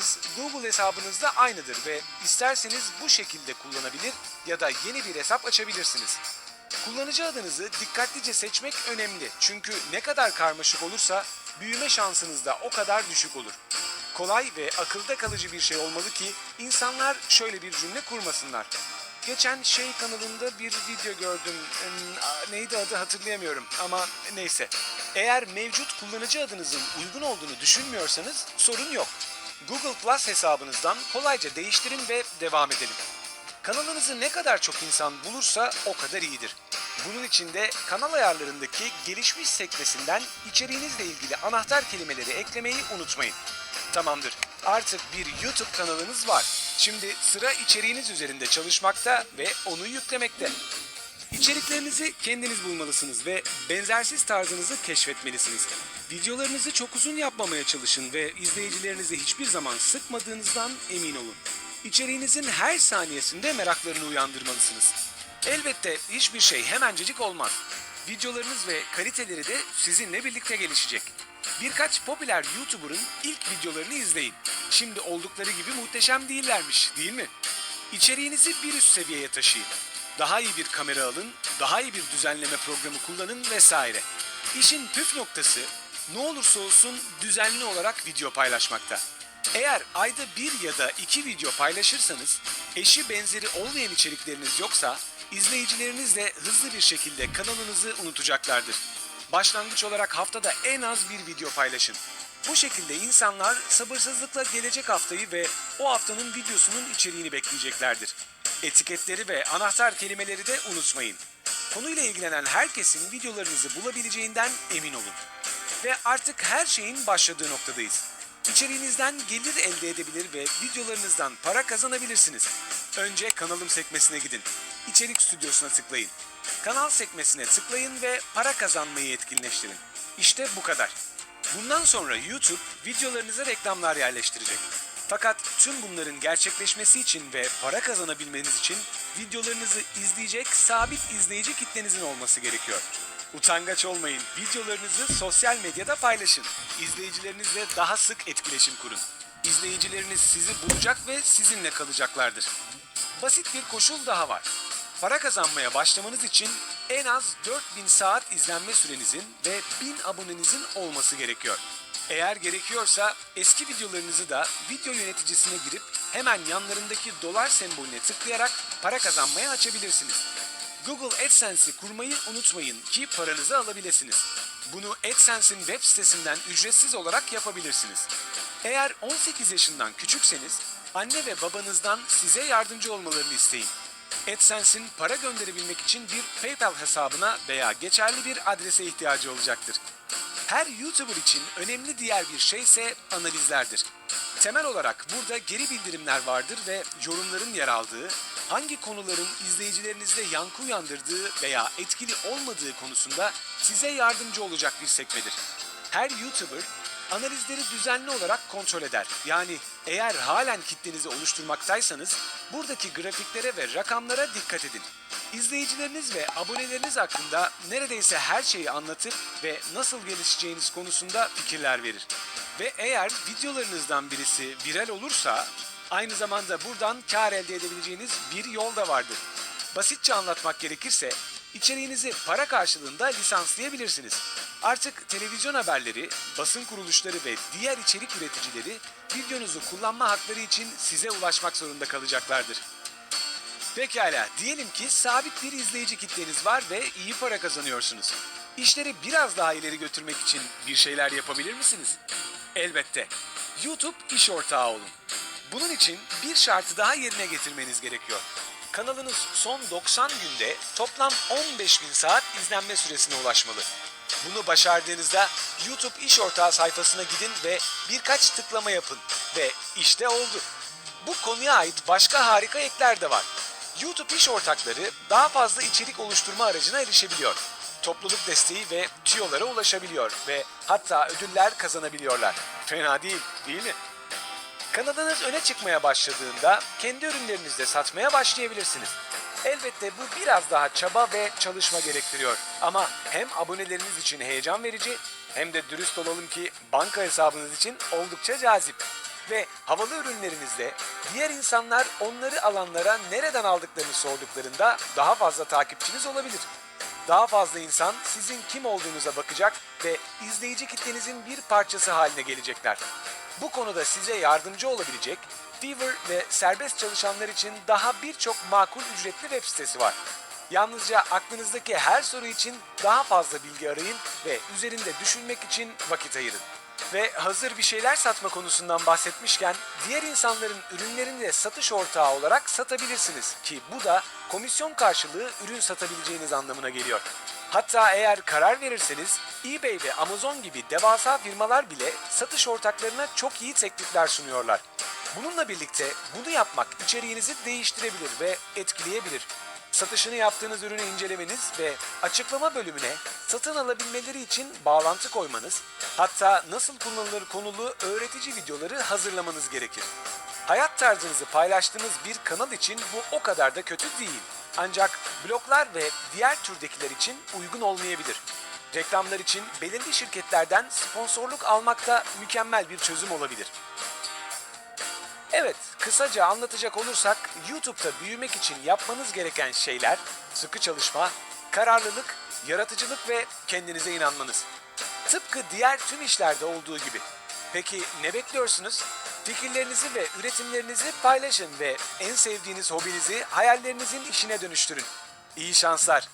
hesabınız Google hesabınızda aynıdır ve isterseniz bu şekilde kullanabilir ya da yeni bir hesap açabilirsiniz. Kullanıcı adınızı dikkatlice seçmek önemli çünkü ne kadar karmaşık olursa büyüme şansınız da o kadar düşük olur. Kolay ve akılda kalıcı bir şey olmalı ki insanlar şöyle bir cümle kurmasınlar. Geçen şey kanalında bir video gördüm. Hmm, Neydi adı hatırlayamıyorum ama neyse. Eğer mevcut kullanıcı adınızın uygun olduğunu düşünmüyorsanız sorun yok. Google Plus hesabınızdan kolayca değiştirin ve devam edelim. Kanalınızı ne kadar çok insan bulursa o kadar iyidir. Bunun için de kanal ayarlarındaki gelişmiş sekmesinden içeriğinizle ilgili anahtar kelimeleri eklemeyi unutmayın. Tamamdır. Artık bir YouTube kanalınız var. Şimdi sıra içeriğiniz üzerinde çalışmakta ve onu yüklemekte. İçeriklerinizi kendiniz bulmalısınız ve benzersiz tarzınızı keşfetmelisiniz. Videolarınızı çok uzun yapmamaya çalışın ve izleyicilerinizi hiçbir zaman sıkmadığınızdan emin olun. İçeriğinizin her saniyesinde meraklarını uyandırmalısınız. Elbette hiçbir şey hemencecik olmaz. Videolarınız ve kaliteleri de sizinle birlikte gelişecek. Birkaç popüler YouTuber'ın ilk videolarını izleyin. Şimdi oldukları gibi muhteşem değillermiş, değil mi? İçeriğinizi bir üst seviyeye taşıyın. Daha iyi bir kamera alın, daha iyi bir düzenleme programı kullanın vesaire. İşin püf noktası ne olursa olsun düzenli olarak video paylaşmakta. Eğer ayda bir ya da iki video paylaşırsanız, eşi benzeri olmayan içerikleriniz yoksa, izleyicileriniz de hızlı bir şekilde kanalınızı unutacaklardır. Başlangıç olarak haftada en az bir video paylaşın. Bu şekilde insanlar sabırsızlıkla gelecek haftayı ve o haftanın videosunun içeriğini bekleyeceklerdir. Etiketleri ve anahtar kelimeleri de unutmayın. Konuyla ilgilenen herkesin videolarınızı bulabileceğinden emin olun. Ve artık her şeyin başladığı noktadayız. İçeriğinizden gelir elde edebilir ve videolarınızdan para kazanabilirsiniz. Önce kanalım sekmesine gidin. İçerik stüdyosuna tıklayın. Kanal sekmesine tıklayın ve para kazanmayı etkinleştirin. İşte bu kadar. Bundan sonra YouTube videolarınıza reklamlar yerleştirecek. Fakat tüm bunların gerçekleşmesi için ve para kazanabilmeniz için videolarınızı izleyecek sabit izleyici kitlenizin olması gerekiyor. Utangaç olmayın, videolarınızı sosyal medyada paylaşın. İzleyicilerinizle daha sık etkileşim kurun. İzleyicileriniz sizi bulacak ve sizinle kalacaklardır. Basit bir koşul daha var. Para kazanmaya başlamanız için en az 4000 saat izlenme sürenizin ve 1000 abonenizin olması gerekiyor. Eğer gerekiyorsa eski videolarınızı da video yöneticisine girip hemen yanlarındaki dolar sembolüne tıklayarak para kazanmaya açabilirsiniz. Google AdSense'i kurmayı unutmayın ki paranızı alabilirsiniz. Bunu AdSense'in web sitesinden ücretsiz olarak yapabilirsiniz. Eğer 18 yaşından küçükseniz anne ve babanızdan size yardımcı olmalarını isteyin. AdSense'in para gönderebilmek için bir PayPal hesabına veya geçerli bir adrese ihtiyacı olacaktır. Her YouTuber için önemli diğer bir şey ise analizlerdir. Temel olarak burada geri bildirimler vardır ve yorumların yer aldığı, hangi konuların izleyicilerinizde yankı uyandırdığı veya etkili olmadığı konusunda size yardımcı olacak bir sekmedir. Her YouTuber analizleri düzenli olarak kontrol eder. Yani eğer halen kitlenizi oluşturmaktaysanız buradaki grafiklere ve rakamlara dikkat edin. İzleyicileriniz ve aboneleriniz hakkında neredeyse her şeyi anlatır ve nasıl gelişeceğiniz konusunda fikirler verir. Ve eğer videolarınızdan birisi viral olursa aynı zamanda buradan kar elde edebileceğiniz bir yol da vardır. Basitçe anlatmak gerekirse içeriğinizi para karşılığında lisanslayabilirsiniz. Artık televizyon haberleri, basın kuruluşları ve diğer içerik üreticileri videonuzu kullanma hakları için size ulaşmak zorunda kalacaklardır. Pekala, diyelim ki sabit bir izleyici kitleniz var ve iyi para kazanıyorsunuz. İşleri biraz daha ileri götürmek için bir şeyler yapabilir misiniz? Elbette. YouTube iş ortağı olun. Bunun için bir şartı daha yerine getirmeniz gerekiyor. Kanalınız son 90 günde toplam 15 bin saat izlenme süresine ulaşmalı. Bunu başardığınızda YouTube iş ortağı sayfasına gidin ve birkaç tıklama yapın. Ve işte oldu. Bu konuya ait başka harika ekler de var. YouTube iş ortakları daha fazla içerik oluşturma aracına erişebiliyor. Topluluk desteği ve tüyolara ulaşabiliyor ve hatta ödüller kazanabiliyorlar. Fena değil, değil mi? Kanalınız öne çıkmaya başladığında kendi ürünlerinizi de satmaya başlayabilirsiniz. Elbette bu biraz daha çaba ve çalışma gerektiriyor. Ama hem aboneleriniz için heyecan verici hem de dürüst olalım ki banka hesabınız için oldukça cazip. Ve havalı ürünlerinizde diğer insanlar onları alanlara nereden aldıklarını sorduklarında daha fazla takipçiniz olabilir. Daha fazla insan sizin kim olduğunuza bakacak ve izleyici kitlenizin bir parçası haline gelecekler. Bu konuda size yardımcı olabilecek Fiverr ve serbest çalışanlar için daha birçok makul ücretli web sitesi var. Yalnızca aklınızdaki her soru için daha fazla bilgi arayın ve üzerinde düşünmek için vakit ayırın. Ve hazır bir şeyler satma konusundan bahsetmişken diğer insanların ürünlerini de satış ortağı olarak satabilirsiniz ki bu da komisyon karşılığı ürün satabileceğiniz anlamına geliyor. Hatta eğer karar verirseniz eBay ve Amazon gibi devasa firmalar bile satış ortaklarına çok iyi teklifler sunuyorlar. Bununla birlikte bunu yapmak içeriğinizi değiştirebilir ve etkileyebilir. Satışını yaptığınız ürünü incelemeniz ve açıklama bölümüne satın alabilmeleri için bağlantı koymanız, hatta nasıl kullanılır konulu öğretici videoları hazırlamanız gerekir. Hayat tarzınızı paylaştığınız bir kanal için bu o kadar da kötü değil. Ancak bloglar ve diğer türdekiler için uygun olmayabilir. Reklamlar için belirli şirketlerden sponsorluk almak da mükemmel bir çözüm olabilir. Evet, kısaca anlatacak olursak YouTube'da büyümek için yapmanız gereken şeyler sıkı çalışma, kararlılık, yaratıcılık ve kendinize inanmanız. Tıpkı diğer tüm işlerde olduğu gibi. Peki ne bekliyorsunuz? Fikirlerinizi ve üretimlerinizi paylaşın ve en sevdiğiniz hobinizi hayallerinizin işine dönüştürün. İyi şanslar.